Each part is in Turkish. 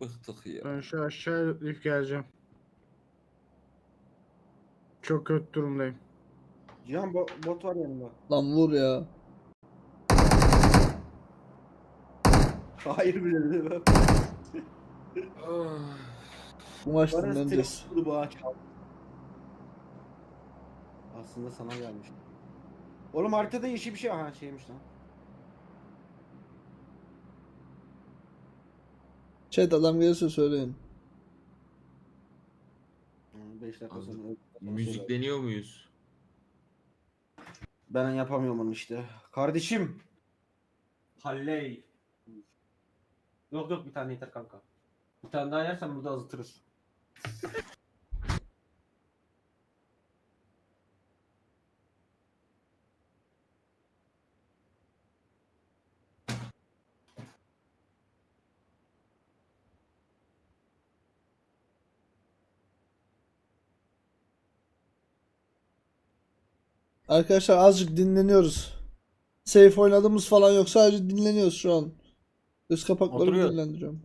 Bıktık ya. Ben şu aşağı inip geleceğim. Çok kötü durumdayım. Cihan bo- bot var yanında. Lan vur ya. Hayır bile değil mi? Bu maç Bana dinleneceğiz. stres bu ağaç aldı. Aslında sana gelmiş. Oğlum haritada yeşil bir şey ha şeymiş lan. Chat adam gelirse söyleyin. 5 dakika sonra. Müzikleniyor muyuz? Ben yapamıyorum onu işte. Kardeşim. Halley. Yok yok bir tane yeter kanka. Bir tane daha yersen burada azıtırız. Arkadaşlar azıcık dinleniyoruz. Safe oynadığımız falan yok. Sadece dinleniyoruz şu an. Göz kapaklarımı Oturuyor. dinlendiriyorum.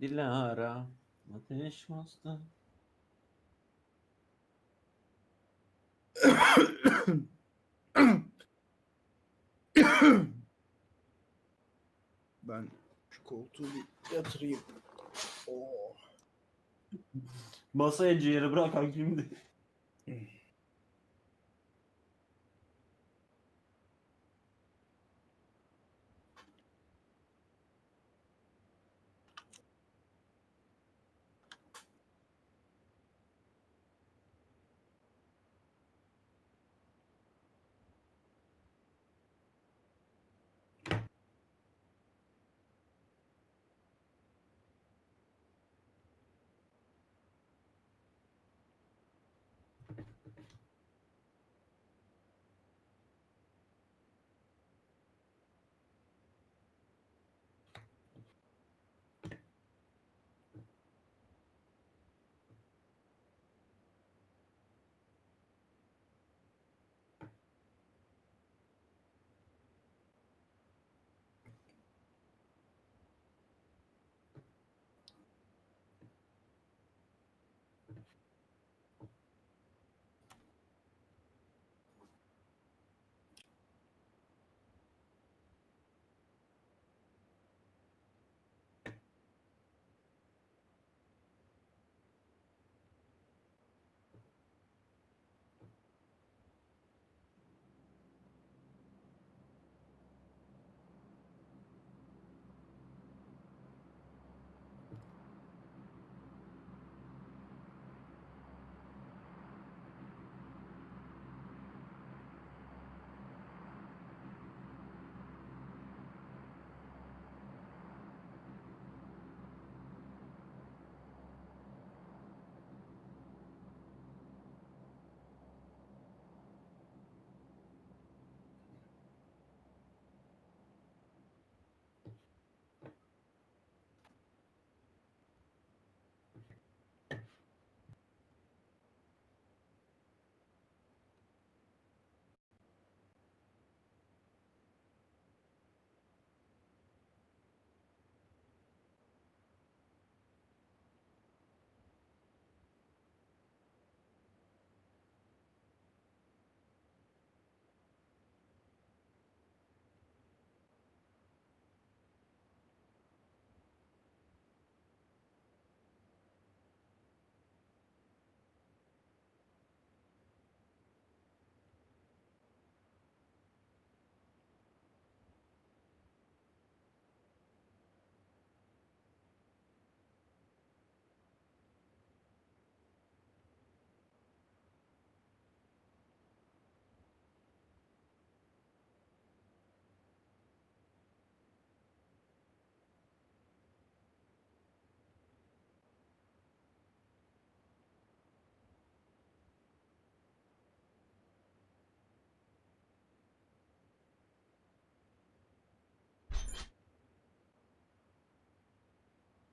Dilara. Ateş bastı. Ben şu koltuğu bir yatırayım. Oo. Masaya ciğeri bırakan kimdi?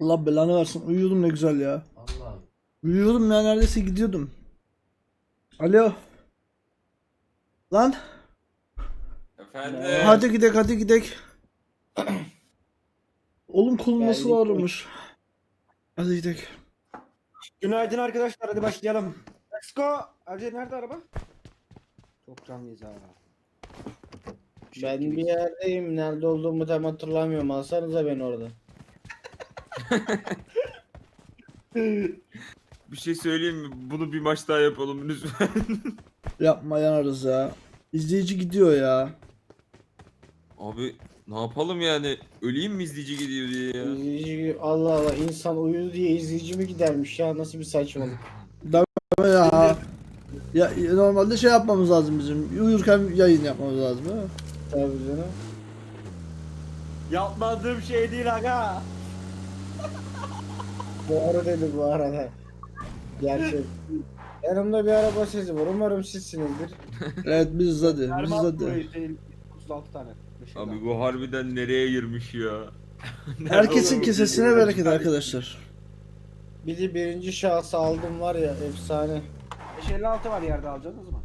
Allah belanı versin. Uyuyordum ne güzel ya. Allah. Uyuyordum ya neredeyse gidiyordum. Alo. Lan Efendim. hadi gidek hadi gidek. Oğlum kolum nasıl Geldik. ağrımış. Hadi gidek. Günaydın arkadaşlar hadi başlayalım. Let's go. Erce nerede araba? Çok canlıyız ha. Ben bir yerdeyim. Nerede olduğumu tam hatırlamıyorum. Alsanıza beni orada. Bir şey söyleyeyim mi? Bunu bir maç daha yapalım lütfen. Yapma yanarız ya. İzleyici gidiyor ya. Abi ne yapalım yani? Öleyim mi izleyici gidiyor diye ya? İzleyici, Allah Allah insan uyudu diye izleyici mi gidermiş ya nasıl bir saçmalık. Ama ya. Ya normalde şey yapmamız lazım bizim. Uyurken yayın yapmamız lazım mi? Tabii canım. Yapmadığım şey değil aga. Bu arada dedi bu arada. Gerçek. Yanımda bir araba sesi var. Umarım sizsinizdir. Evet biz hadi. Biz 36 tane. Abi bu harbiden nereye girmiş ya? Herkesin kesesine bereket arkadaşlar. Bir de birinci şahsı aldım var ya efsane. 556 var yerde alacaksınız mı?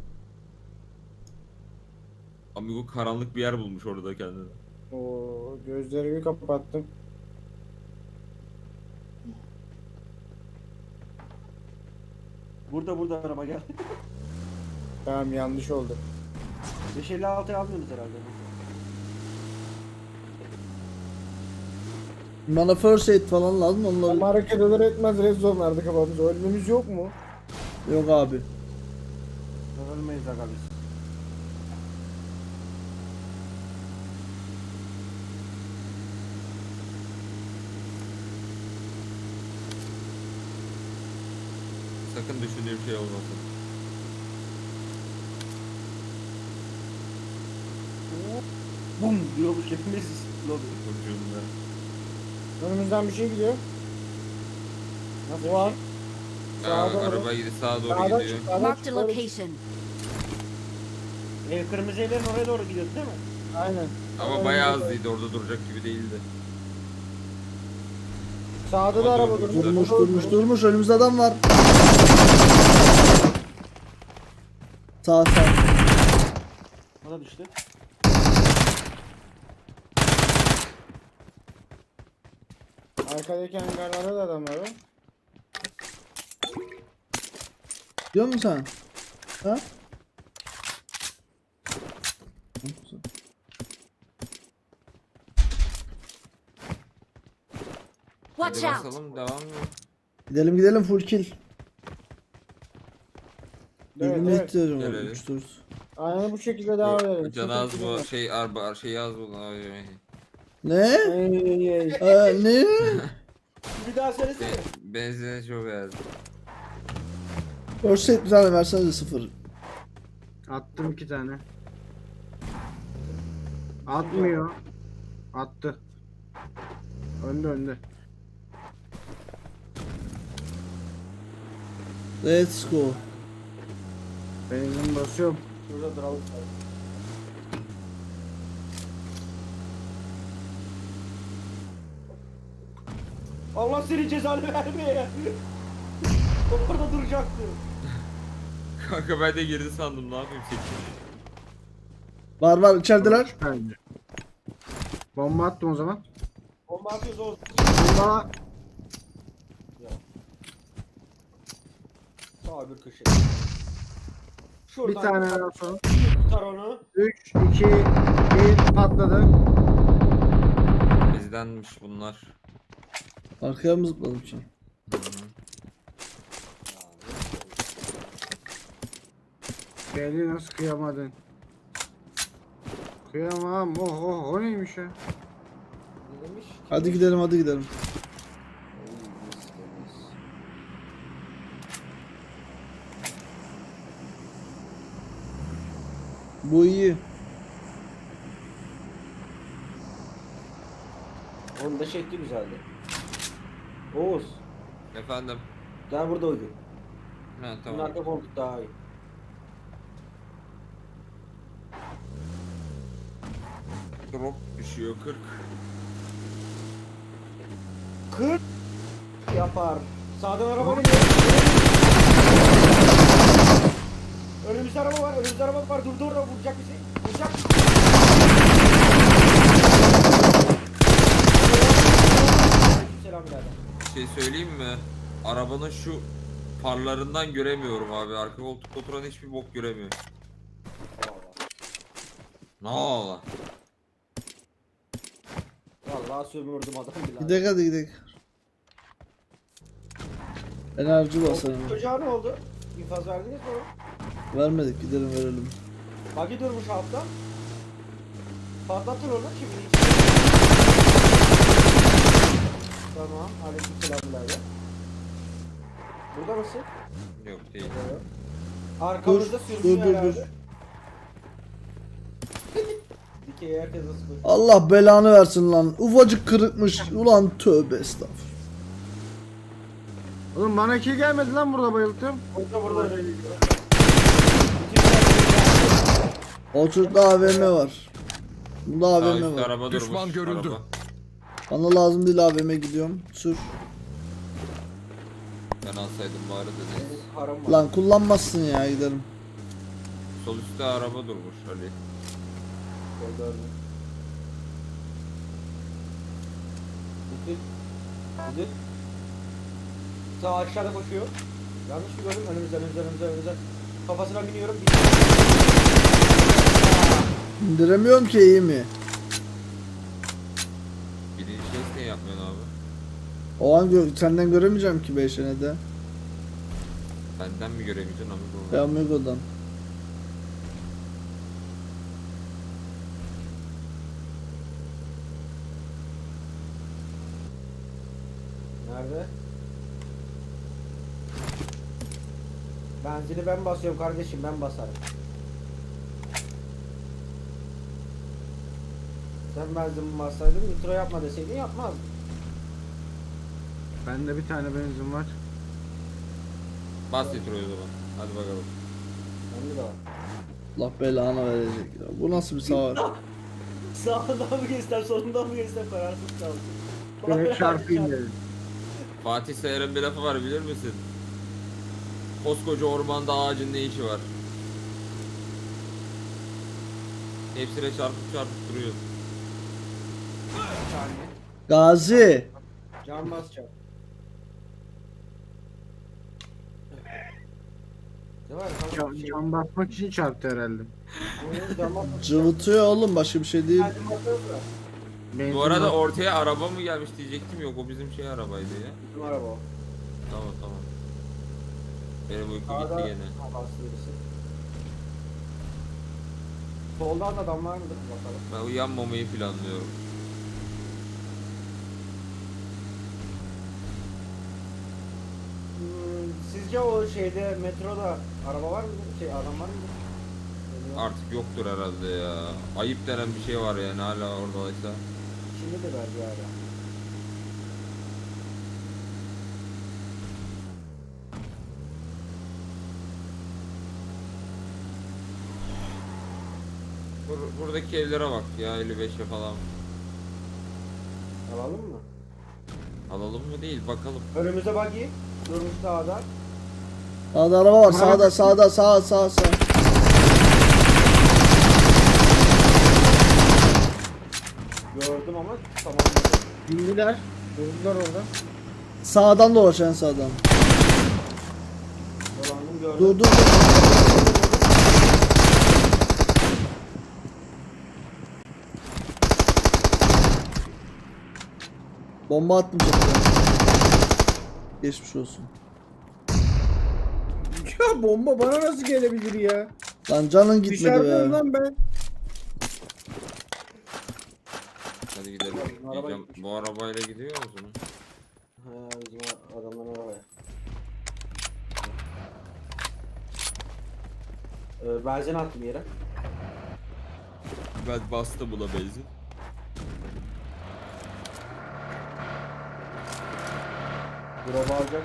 Amigo karanlık bir yer bulmuş orada kendine. Oo, gözlerimi kapattım. Burada burada araba gel. Tamam yanlış oldu. 556 almıyoruz herhalde. Bana first aid falan lazım onları. Ama hareket eder etmez red zone'larda kafamız. Ölmemiz yok mu? Yok abi. Ölmeyiz aga biz. Sakın düşündüğüm şey olmasın. Bum diyormuş hepimiz lobi. Ucunda. Önümüzden bir şey gidiyor. Nasıl Bu an. Aa, Sağa doğru. araba gidiyor sağa doğru Sağdan gidiyor. çık, sağdan Marked çık, çık. location. Ev kırmızı evlerin oraya doğru gidiyordu değil mi? Aynen. Ama Sağdan bayağı hızlıydı orada duracak gibi değildi. Sağda da araba durmuş. Durmuş durmuş durmuş önümüzde adam var. Sağ sağ. O da düştü. Arkadaki hangarlarda da adam var. ha. Diyor musun sen? Ha? Watch Hadi out! basalım devam mı? Gidelim gidelim full kill. Evet, Birbirine evet. ihtiyacım var. Gel 3 4. Aynen bu şekilde devam edelim. Can az bu şey arba şey az bu. Ne? Ee, ne? Bir daha söylesene. Be- Benzine çok. First aid bir tane versenize sıfır. Attım iki tane. Atmıyor. Attı. Önde önde. Let's go. Benzin basıyorum. Şurada duralım. Allah senin cezanı vermeye. Orada duracaktı. Kanka ben de girdi sandım ne yapayım çektim. Var var içerideler. Bence. Bomba attım o zaman. Bomba atıyoruz o. Bomba. Sağ bir köşe. Bir Şuradan tane tutar- daha sonra. tutar onu. 3, 2, 1 patladı. Bizdenmiş bunlar. Arkaya mı zıpladım. Belli nasıl kıyamadın? Kıyamam. Oh oh o neymiş ya? Ne demiş? Hadi gidelim hadi gidelim. Bu iyi. Onun da şekli güzeldi. Oğuz. Efendim. Gel burada uyu. Ha Bunun tamam. arka koltuk daha iyi. Drop düşüyor 40. 40. yapar. Sağdan araba geliyor. Önümüzde araba var, önümüzde araba var. Dur dur, vuracak bizi. Vuracak. Selam birader. Bir şey söyleyeyim mi? Arabanın şu farlarından göremiyorum abi. Arka koltukta oturan hiçbir bok göremiyor. Ne ola? Vallahi sömürdüm adam birader. Gidek hadi gidek. Enerji basalım. Çocuğa ne oldu? İnfaz verdiniz mi? ona? Vermedik gidelim verelim. Bagi durmuş altta. Patlatın onu şimdi. Tamam. Aleykümselam birader. Burada mısın? Yok değil. Arkamızda Dur, sürünüyor dur, dur, dur. Allah belanı versin lan. Ufacık kırıkmış. Ulan tövbe estağfurullah. Oğlum bana kill gelmedi lan burada bayılttım. Burada burada. O çocukta AVM var. Bunda Sağ AVM üstte var. araba Düşman görüldü. Araba. Bana lazım değil AVM gidiyorum. Sür. Ben alsaydım bari de neyse. Haram var. Lan kullanmazsın ya gidelim. Sol üstte araba durmuş Ali. Öldü. Bitti. Bitti. Sağ aşağıda koşuyor. Yanlış mı gördüm? Önümüzden, önümüzden, önümüzden, önümüzden. Kafasına biniyorum. İndiremiyorum ki iyi mi? Birinci kez ne yapmıyorsun abi? O an gö- senden göremeyeceğim ki beşene de. Benden mi göremeyeceksin abi? Ya Amigo'dan. Nerede? Benzini ben basıyorum kardeşim ben basarım. Sen benzin bassaydın nitro yapma deseydin yapmaz. Bende bir tane benzin var. Bas Nitro'yu o zaman. Hadi bakalım. Bende de var. Allah belanı verecek ya. Bu nasıl bir savaş? Sağından mı geçsen solundan mı geçsen kararsız kaldım. Direkt çarpayım dedim. Fatih Sayar'ın bir lafı var bilir misin? Koskoca ormanda ağacın ne işi var? Hepsine çarpıp çarpıp duruyor. Gazi. Can basacağım. Ne var? Can, can basmak için çarptı herhalde. Cıvıtıyor oğlum başka bir şey değil. Benzin Bu arada ortaya araba mı gelmiş diyecektim yok o bizim şey arabaydı ya. Bizim araba o. Tamam tamam. Benim uyku Sağda gitti gene. Da adam var mıdır bakalım. Ben uyanmamayı planlıyorum. Hmm, sizce o şeyde metroda araba var mı? Şey adam var mı? Artık yoktur herhalde ya. Ayıp denen bir şey var yani hala oradaysa. Şimdi de verdi hala. Bur- buradaki evlere bak ya 55'e falan. Alalım mı? Alalım mı değil bakalım. Önümüzde buggy. Durmuş sağda. Sağda araba var. Sağda sağda sağ sağ sağ. Gördüm ama tamam. Bindiler. Durdular orada. Sağdan dolaş en sağdan. Dolandım gördüm. Dur Bomba atmayacak ya. Geçmiş olsun. Ya bomba bana nasıl gelebilir ya? Lan canın gitmedi Dışarıdayım be. lan ben. Hadi gidelim. Araba gitmiş. bu arabayla gidiyor o zaman. Ha bizim adamların arabaya. Ee, benzin attım yere. Ben bastım buna benzin. Drop'u alacak.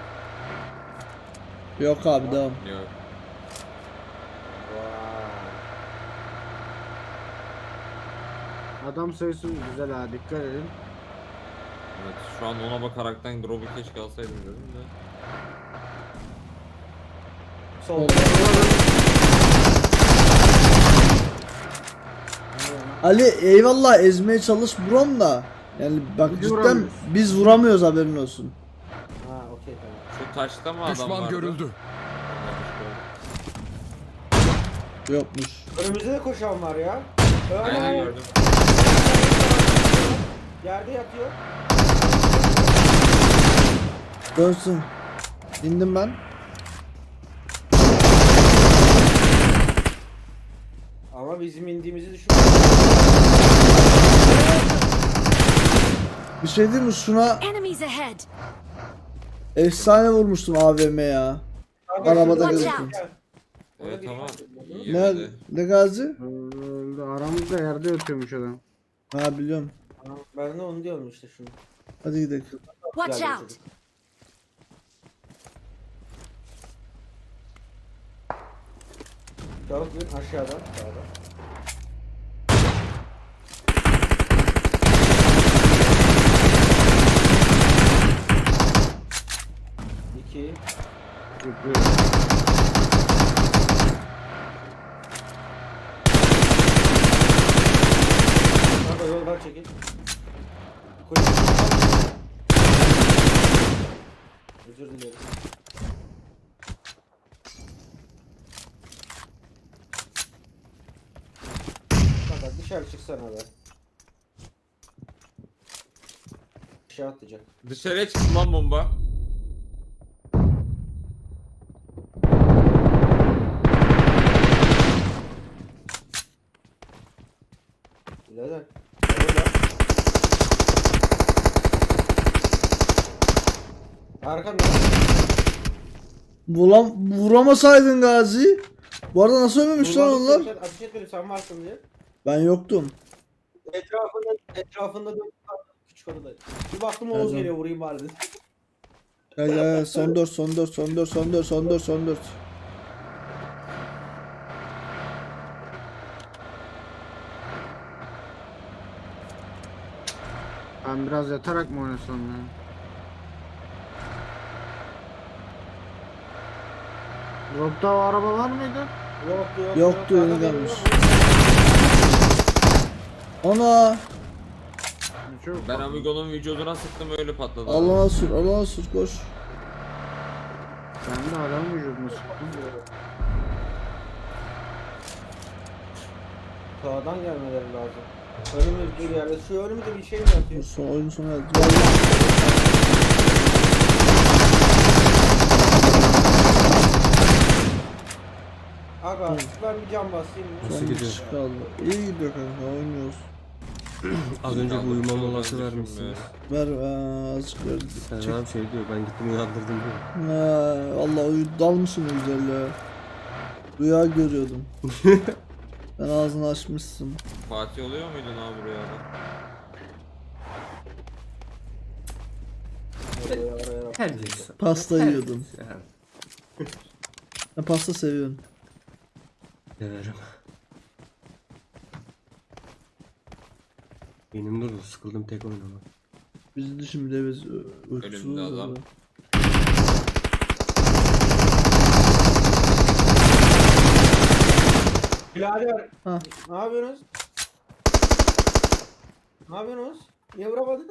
Yok abi devam. Yok. Adam sayısı güzel ha dikkat edin. Evet şu an ona bakaraktan drop'u keşke alsaydım dedim de. Sol. Ali eyvallah ezmeye çalış buram da. Yani bak cidden vuramıyoruz. biz vuramıyoruz haberin olsun. Şu taşta mı adam Düşman vardı? görüldü. Yokmuş. Önümüzde de koşan var ya. Aynen Öyle. gördüm. Yerde yatıyor. Dönsün. İndim ben. Ama bizim indiğimizi düşün. Bir şey diyeyim mi? Şuna Enemies ahead! Efsane vurmuştum AVM ya. Arabada gözüktüm. Evet tamam. Şey Nerede? Ne gazi? Aramızda yerde yatıyormuş adam. Ha biliyorum. Ben de onu diyorum işte şimdi. Hadi gidelim. Watch out. Çabuk bir aşağıdan. 2 Kanka yol var çekil. Koy. Özür dilerim. Kanka dışarı çıksana be. Bir şey atlayacak. Dışarıya çıksın lan bomba. Arkanda. Vuram, vuramasaydın gazi. Bu arada nasıl ölmemiş lan Vurmadık onlar? Ateş etmedim sen varsın diye. Ben yoktum. Etrafında etrafında dön küçük odada. Bir baktım Oğuz geliyor vurayım bari dedim. Gel gel gel. son 4 son 4 son 4 son 4 son 4 son 4. Ben biraz yatarak mı oynasam ya? Dropta o araba var mıydı? Yoktu yok. Yoktu, yok. yeni gelmiş. Çok Ben Amigo'nun vücuduna sıktım öyle patladı. Allah'a sür Allah'a sür koş. Ben de adam vücudunu sıktım. Sağdan gelmeleri lazım. Önümüzde bir yerde. Şu önümüzde bir şey mi Dur, yatıyor? Son oyun sonu geldi. Aga ben bir cam basayım. mı? Nasıl gidiyor? kaldı. İyi gidiyor kanka oynuyoruz. Az önce bir uyuma molası vermişsiniz. Ver aa, azıcık ver. Sen Çek. abi şey diyor ben gittim uyandırdım diyor. Ha, vallahi uyu dalmışsın o güzel ya. Rüya görüyordum. ben ağzını açmışsın. Fatih oluyor muydun abi rüyada? Oraya, oraya. Terbiyesiz. Pasta yiyordum. Ben pasta seviyorum. Severim. Benim durdu sıkıldım tek oynamak. Bir de biz ö- uykusuzuz. Önümde adam. Birader. Ha. Ne yapıyorsunuz? Ne yapıyorsunuz? Niye vuramadın?